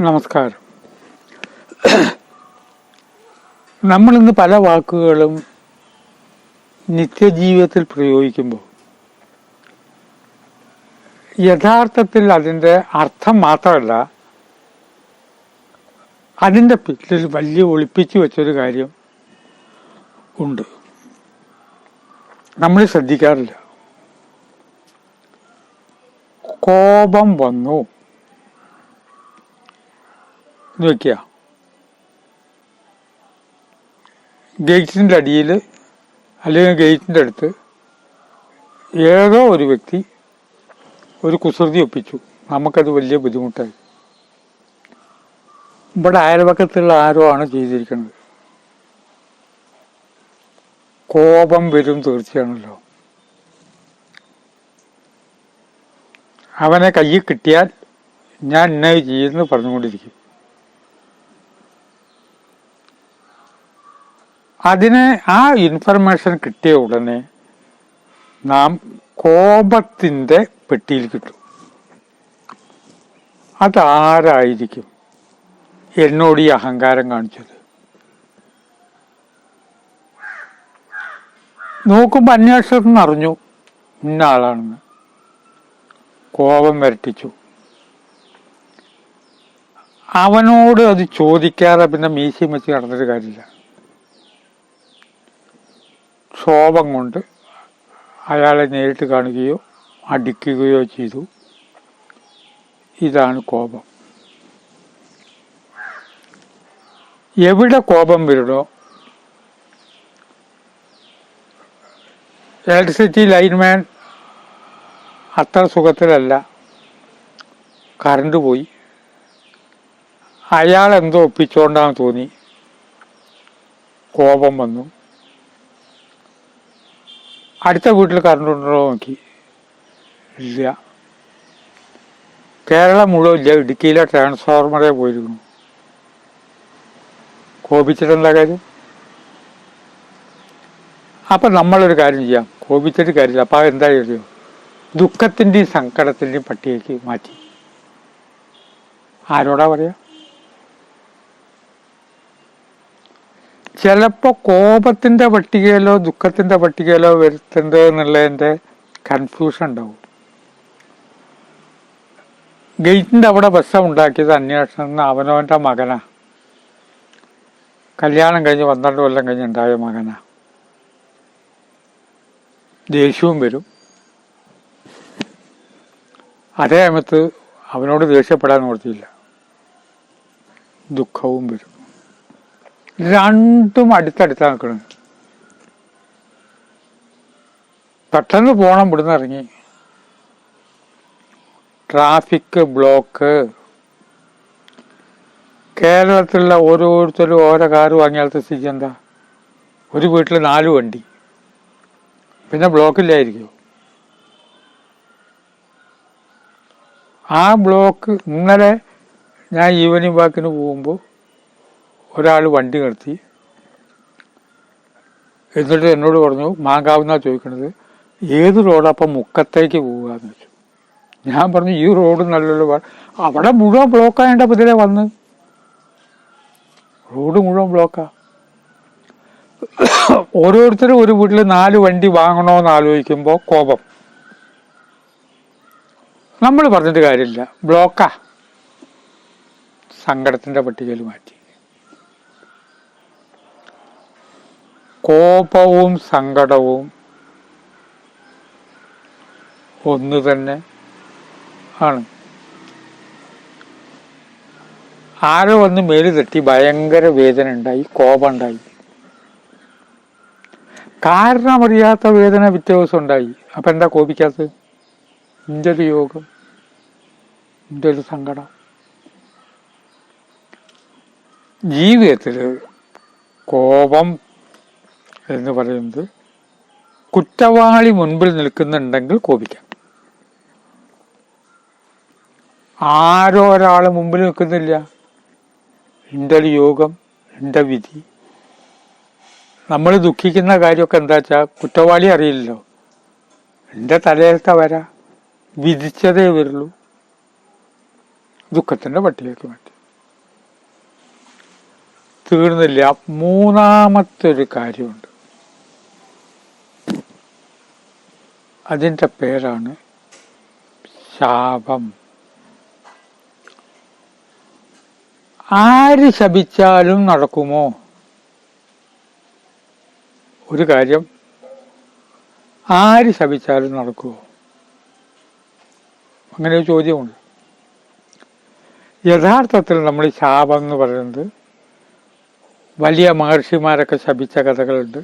നമസ്കാരം. നമ്മളിന്ന് പല വാക്കുകളും നിത്യജീവിതത്തിൽ പ്രയോഗിക്കുമ്പോൾ യഥാർത്ഥത്തിൽ അതിന്റെ അർത്ഥം മാത്രമല്ല അതിന്റെ പിന്നിൽ വലിയ ഒളിപ്പിച്ചു വെച്ചൊരു കാര്യം ഉണ്ട്. നമ്മൾ ശ്രദ്ധിക്കാറില്ല. കോപം വന്നു. എന്ന് വെക്കുക ഗേറ്റിന്റെ അടിയിൽ അല്ലെങ്കിൽ ഗേറ്റിന്റെ അടുത്ത് ഏതോ ഒരു വ്യക്തി ഒരു കുസൃതി ഒപ്പിച്ചു. നമുക്കത് വലിയ ബുദ്ധിമുട്ടായി. ഇവിടെ അയൽപക്കത്തുള്ള ആരോ ആണ് ചെയ്തിരിക്കുന്നത്. കോപം വരും തീർച്ചയാണല്ലോ. അവനെ കയ്യിൽ കിട്ടിയാൽ ഞാൻ ഇന്നായി ചെയ്യുന്നു പറഞ്ഞുകൊണ്ടിരിക്കും. അതിന് ആ ഇൻഫർമേഷൻ കിട്ടിയ ഉടനെ നാം കോപത്തിന്റെ പെട്ടിയിൽ കിട്ടും. അതാരായിരിക്കും എന്നോട് ഈ അഹങ്കാരം കാണിച്ചത്? നോക്കുമ്പോൾ അന്വേഷണത്തിൽ അറിഞ്ഞു ഇന്ന ആളാണെന്ന്. കോപം വരട്ടിച്ചു. അവനോട് അത് ചോദിക്കാതെ പിന്നെ മീശയും വെച്ച് നടന്നിട്ട് കാര്യമില്ല. ക്ഷോഭം കൊണ്ട് അയാളെ നേരിട്ട് കാണുകയോ അടിക്കുകയോ ചെയ്തു. ഇതാണ് കോപം. എവിടെ കോപം വരണോ ഇലക്ട്രിസിറ്റി ലൈൻമാൻ അത്ര സുഖത്തിലല്ല. കറണ്ട് പോയി. അയാൾ എന്തോ ഒപ്പിച്ചോണ്ടാന്ന് തോന്നി. കോപം വന്നു. അടുത്ത വീട്ടിൽ കറണ്ട് ഉണ്ടോ നോക്കി. ഇല്ല. കേരളം മുഴുവൻ ഇല്ല. ഇടുക്കിയിലെ ട്രാൻസ്ഫോർമറെ പോയിരുന്നു കോപിച്ചിട്ടെന്താ കാര്യം? അപ്പം നമ്മളൊരു കാര്യം ചെയ്യാം. കോപിച്ചിട്ട് കാര്യമില്ല. അപ്പം എന്താ ചെയ്യും ദുഃഖത്തിന്റെയും സങ്കടത്തിന്റെയും പട്ടികയ്ക്ക് മാറ്റി. ആരോടാ പറയാ? ചിലപ്പോൾ കോപത്തിന്റെ പട്ടികയിലോ ദുഃഖത്തിന്റെ പട്ടികയിലോ വരുത്തുന്നത് എന്നുള്ളതിന്റെ കൺഫ്യൂഷൻ ഉണ്ടാവും. ഗേറ്റിന്റെ അവിടെ ബസ് ഉണ്ടാക്കിയത് അന്വേഷണം. അവനവന്റെ മകനാ. കല്യാണം കഴിഞ്ഞ് പന്ത്രണ്ട് കൊല്ലം കഴിഞ്ഞ് ഉണ്ടായ മകനാ. ദേഷ്യവും വരും. അതേ സമയത്ത് അവനോട് ദേഷ്യപ്പെടാൻ നിർത്തിയില്ല ദുഃഖവും വരും. രണ്ടും അടുത്തടുത്താ നിൽക്കണം പെട്ടെന്ന് പോണം ഇവിടുന്ന് ഇറങ്ങി. Traffic block. കേരളത്തിലുള്ള ഓരോരുത്തരും ഓരോ കാറ് വാങ്ങിയാലത്തെ സ്ഥിതി എന്താ? ഒരു വീട്ടിൽ നാല് വണ്ടി. പിന്നെ ബ്ലോക്കില്ലായിരിക്കും? ആ ബ്ലോക്ക് ഇന്നലെ ഞാൻ ഈവനിങ് വാക്കിന് പോകുമ്പോൾ ഒരാൾ വണ്ടി നിർത്തി. എന്നിട്ട് എന്നോട് പറഞ്ഞു മാങ്കാവുന്ന ചോദിക്കണത്? ഏത് റോഡപ്പം മുക്കത്തേക്ക് പോവുക എന്ന് വെച്ചു ഞാൻ പറഞ്ഞു ഈ റോഡ് നല്ലൊരു അവിടെ മുഴുവൻ ബ്ലോക്കായതിന്റെ ഇതിലെ വന്ന്. റോഡ് മുഴുവൻ ബ്ലോക്കാ ഓരോരുത്തരും ഒരു വീട്ടിൽ നാല് വണ്ടി വാങ്ങണോന്ന് ആലോചിക്കുമ്പോൾ കോപം. നമ്മൾ പറഞ്ഞിട്ട് കാര്യമില്ല. ബ്ലോക്കാ സങ്കടത്തിന്റെ പട്ടികയിൽ മാറ്റി. കോപവും സങ്കടവും ഒന്ന് തന്നെ ആണ്. ആരോ വന്ന് മേൽ തട്ടി ഭയങ്കര വേദന ഉണ്ടായി കോപം ഉണ്ടായി. കാരണമറിയാത്ത വേദന പിറ്റേ ഉണ്ടായി. അപ്പൊ എന്താ കോപിക്കാത്തത്? എന്റെ ഒരു യോഗം എന്റെ ഒരു സങ്കടം. ജീവിതത്തിൽ കോപം എന്ന് പറയുന്നത് കുറ്റവാളി മുൻപിൽ നിൽക്കുന്നുണ്ടെങ്കിൽ കോപിക്കാം. ആരോ ഒരാൾ മുമ്പിൽ നിൽക്കുന്നില്ല. എന്റെ യോഗം എന്റെ വിധി. നമ്മൾ ദുഃഖിക്കുന്ന കാര്യമൊക്കെ എന്താ വെച്ചാൽ കുറ്റവാളി അറിയില്ലല്ലോ. എന്റെ തലയിലത്തെ വര വിധിച്ചതേ വരുള്ളൂ. ദുഃഖത്തിന്റെ പട്ടികയ്ക്ക് മാറ്റി. തീർന്നില്ല. മൂന്നാമത്തെ ഒരു കാര്യമുണ്ട്. അതിന്റെ പേരാണ് ശാപം. ആര് ശപിച്ചാലും നടക്കുമോ? ഒരു കാര്യം ആര് ശപിച്ചാലും നടക്കുമോ അങ്ങനെ ഒരു ചോദ്യമുണ്ട്. യഥാർത്ഥത്തിൽ നമ്മൾ ശാപം എന്ന് പറയുന്നത് വലിയ മഹർഷിമാരൊക്കെ ശപിച്ച കഥകളുണ്ട്.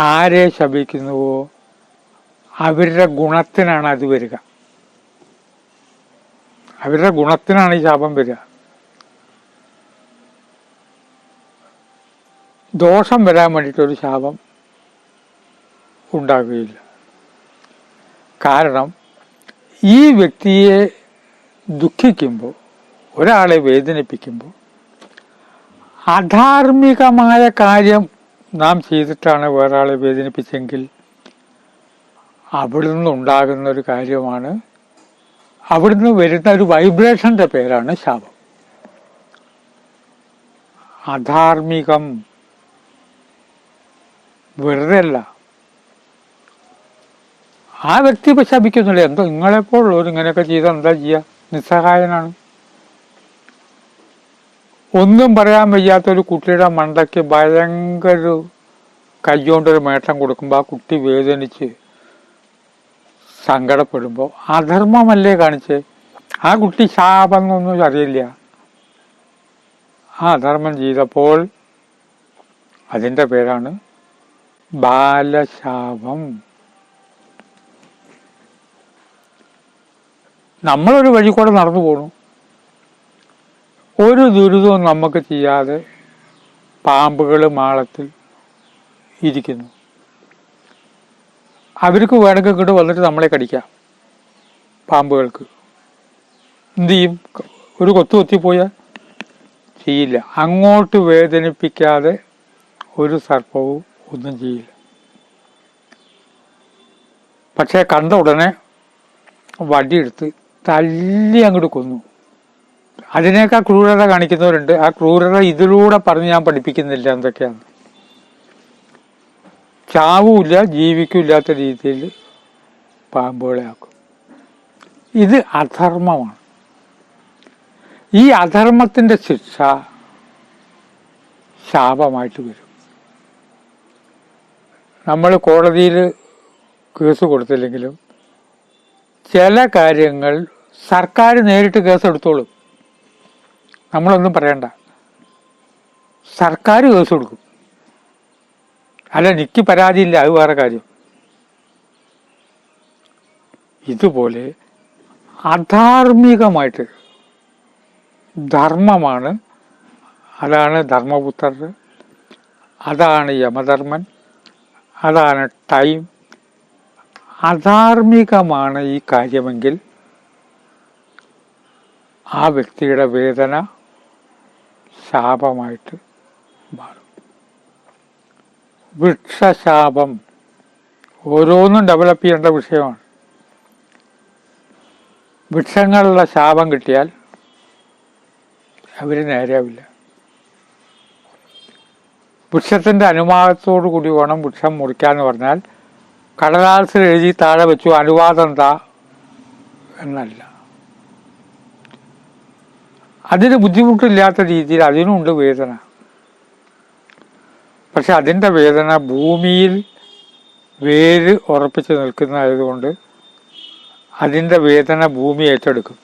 ആരെ ശപിക്കുന്നുവോ? അവരുടെ ഗുണത്തിനാണ് അത് വരിക. അവരുടെ ഗുണത്തിനാണ് ഈ ശാപം വരിക. ദോഷം വരാൻ വേണ്ടിയിട്ടൊരു ശാപം ഉണ്ടാകുകയില്ല കാരണം ഈ വ്യക്തിയെ ദുഃഖിക്കുമ്പോൾ ഒരാളെ വേദനിപ്പിക്കുമ്പോൾ അധാർമികമായ കാര്യം നാം ചെയ്തിട്ടാണ് വേറൊരാളെ വേദനിപ്പിച്ചെങ്കിൽ അവിടുന്ന് ഉണ്ടാകുന്ന ഒരു കാര്യമാണ്. അവിടുന്ന് വരുന്ന ഒരു വൈബ്രേഷന്റെ പേരാണ് ശാപം. അധാർമികം വെറുതെ അല്ല ആ വ്യക്തി ഇപ്പൊ ശപിക്കുന്നില്ല എന്തോ നിങ്ങളെപ്പോഴുള്ളവർ ഇങ്ങനെയൊക്കെ ചെയ്താൽ എന്താ ചെയ്യുക നിസ്സഹായനാണ്. ഒന്നും പറയാൻ വയ്യാത്ത ഒരു കുട്ടിയുടെ മണ്ടയ്ക്ക് ഭയങ്കര കൈകൊണ്ടൊരു മേട്ടം കൊടുക്കുമ്പോൾ ആ കുട്ടി വേദനിച്ച് സങ്കടപ്പെടുമ്പോൾ അധർമ്മമല്ലേ കാണിച്ച്? ആ കുട്ടി ശാപം എന്നൊന്നും അറിയില്ല. ആ അധർമ്മം ചെയ്തപ്പോൾ അതിന്റെ പേരാണ് ബാലശാപം. നമ്മളൊരു വഴി കൂടെ നടന്നു പോണു. ഒരു ദുരിതവും നമുക്ക് ചെയ്യാതെ പാമ്പുകൾ മാളത്തിൽ ഇരിക്കുന്നു. അവർക്ക് വേണമെങ്കിൽ ഇങ്ങോട്ട് വന്നിട്ട് നമ്മളെ കടിക്കാം. പാമ്പുകൾക്ക്. എന്ത് ചെയ്യും? ഒരു കൊത്തു കൊത്തിപ്പോയ ചെയ്യില്ല. അങ്ങോട്ട് വേദനിപ്പിക്കാതെ ഒരു സർപ്പവും ഒന്നും ചെയ്യില്ല. പക്ഷേ കണ്ട ഉടനെ വടിയെടുത്ത് തല്ലി അങ്ങോട്ട് കൊന്നു. അതിനേക്കാൾ ക്രൂരത കാണിക്കുന്നവരുണ്ട്. ആ ക്രൂരത ഇതിലൂടെ പറഞ്ഞ് ഞാൻ പഠിപ്പിക്കുന്നില്ല എന്തൊക്കെയാണ് ചാവുമില്ല ജീവിക്കില്ലാത്ത രീതിയിൽ പാമ്പുകളെ ആക്കും ഇത് അധർമ്മമാണ്. ഈ അധർമ്മത്തിന്റെ ശിക്ഷ ശാപമായിട്ട് വരും. നമ്മൾ കോടതിയിൽ കേസ് കൊടുത്തില്ലെങ്കിലും ചില കാര്യങ്ങൾ സർക്കാർ നേരിട്ട് കേസ് എടുത്തോളും. നമ്മളൊന്നും പറയണ്ട. സർക്കാർ കേസ് കൊടുക്കും. അല്ല എനിക്ക് പരാതിയില്ല അത് വേറെ കാര്യം. ഇതുപോലെ അധാർമികമായിട്ട് ധർമ്മമാണ് അതാണ് ധർമ്മപുത്രർ അതാണ് യമധർമ്മൻ അതാണ് ടൈം. അധാർമികമാണ് ഈ കാര്യമെങ്കിൽ ആ വ്യക്തിയുടെ വേദന ശാപമായിട്ട് മാറും. വൃക്ഷശാപം. ഓരോന്നും ഡെവലപ്പ് ചെയ്യേണ്ട വിഷയമാണ്. വൃക്ഷങ്ങളുടെ ശാപം കിട്ടിയാൽ അവർ നേരെയാവില്ല. വൃക്ഷത്തിന്റെ അനുവാദത്തോടു കൂടി വേണം വൃക്ഷം മുറിക്കാന്ന് പറഞ്ഞാൽ കടലാസിൽ എഴുതി താഴെ വെച്ചു അനുവാദം എന്താ? എന്നല്ല. അതിന് ബുദ്ധിമുട്ടില്ലാത്ത രീതിയിൽ അതിനുണ്ട് വേദന. പക്ഷെ അതിന്റെ വേദന ഭൂമിയിൽ വേര് ഉറപ്പിച്ച് നിൽക്കുന്നതായതുകൊണ്ട് അതിന്റെ വേദന ഭൂമി ഏറ്റെടുക്കും.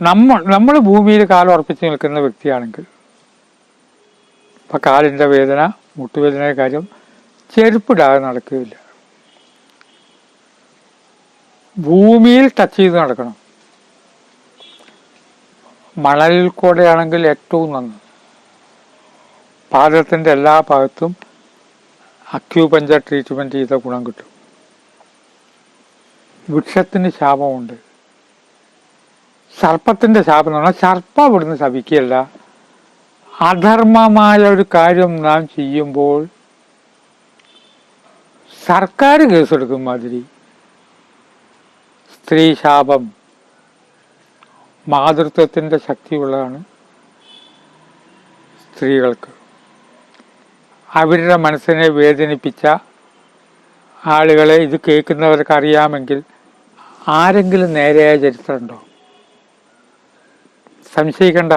നമ്മൾ നമ്മൾ ഭൂമിയിൽ കാലം ഉറപ്പിച്ച് നിൽക്കുന്ന വ്യക്തിയാണെങ്കിൽ ഇപ്പം കാലിന്റെ വേദന മുട്ടുവേദനയുടെ കാര്യം ചെരുപ്പിടാതെ നടക്കുകയില്ല. ഭൂമിയിൽ ടച്ച് ചെയ്ത് നടക്കണം. മണലിൽ കൂടെയാണെങ്കിൽ ഏറ്റവും നന്ന്. പാദത്തിന്റെ എല്ലാ ഭാഗത്തും അക്യൂപഞ്ചർ ട്രീറ്റ്മെന്റ് ചെയ്ത ഗുണം കിട്ടും. വൃക്ഷത്തിന് ശാപമുണ്ട്. സർപ്പത്തിന്റെ ശാപം എന്ന് പറഞ്ഞാൽ സർപ്പ ഇവിടുന്ന് ശപിക്കുകയല്ല. അധർമ്മമായ ഒരു കാര്യം നാം ചെയ്യുമ്പോൾ സർക്കാർ കേസെടുക്കും മാതിരി സ്ത്രീ ശാപം മാതൃത്വത്തിന്റെ ശക്തിയുള്ളതാണ് സ്ത്രീകൾക്ക്. അവരുടെ മനസ്സിനെ വേദനിപ്പിച്ച ആളുകളെ ഇത് കേൾക്കുന്നവർക്ക് അറിയാമെങ്കിൽ ആരെങ്കിലും നേരെയായ ചരിത്രമുണ്ടോ? സംശയിക്കണ്ട.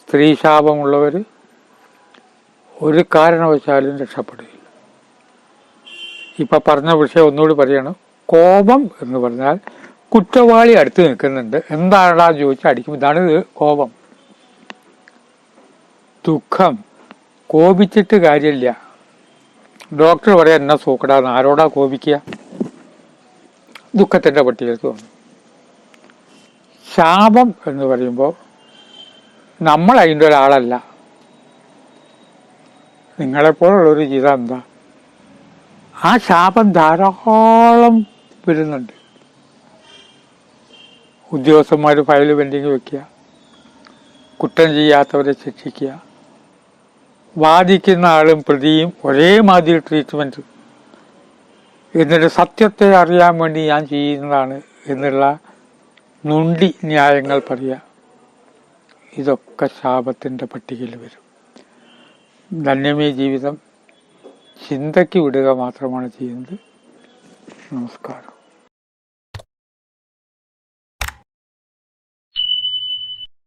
സ്ത്രീശാപമുള്ളവർ ഒരു കാരണവശാലും രക്ഷപ്പെടുകയില്ല. ഇപ്പം പറഞ്ഞ വിഷയം ഒന്നുകൂടി പറയണം. കോപം എന്ന് പറഞ്ഞാൽ കുറ്റവാളി അടുത്ത് നിൽക്കുന്നുണ്ട്. എന്താണെന്ന് ചോദിച്ചാൽ അടിക്കും. ഇതാണ് കോപം. ദുഃഖം. കോപിച്ചിട്ട് കാര്യമില്ല. ഡോക്ടർ പറയാൻ എന്നാ സൂക്കടാന്ന് ആരോടാ കോപിക്കുക? ദുഃഖത്തിന്റെ പട്ടികയിൽ വന്നു. ശാപം എന്ന് പറയുമ്പോൾ നമ്മൾ അതിന്റെ ഒരാളല്ല. നിങ്ങളെപ്പോലുള്ളൊരു ജീവിതം എന്താ? ആ ശാപം ധാരാളം വരുന്നുണ്ട്. ഉദ്യോഗസ്ഥന്മാർ ഫയൽ പെൻഡിങ് വെക്കുക. കുറ്റം ചെയ്യാത്തവരെ ശിക്ഷിക്കുക. വാദിക്കുന്ന ആളും പ്രതിയും ഒരേ മാതിരി ട്രീറ്റ്മെന്റ് എന്നിട്ട് സത്യത്തെ അറിയാൻ വേണ്ടി ഞാൻ ചെയ്യുന്നതാണ് എന്നുള്ള നുണ്ടി ന്യായങ്ങൾ പറയുക ഇതൊക്കെ ശാപത്തിന്റെ പട്ടികയിൽ വരും. ധന്യമേ ജീവിതം ചിന്തയ്ക്ക് വിടുക മാത്രമാണ് ചെയ്യുന്നത്. നമസ്കാരം.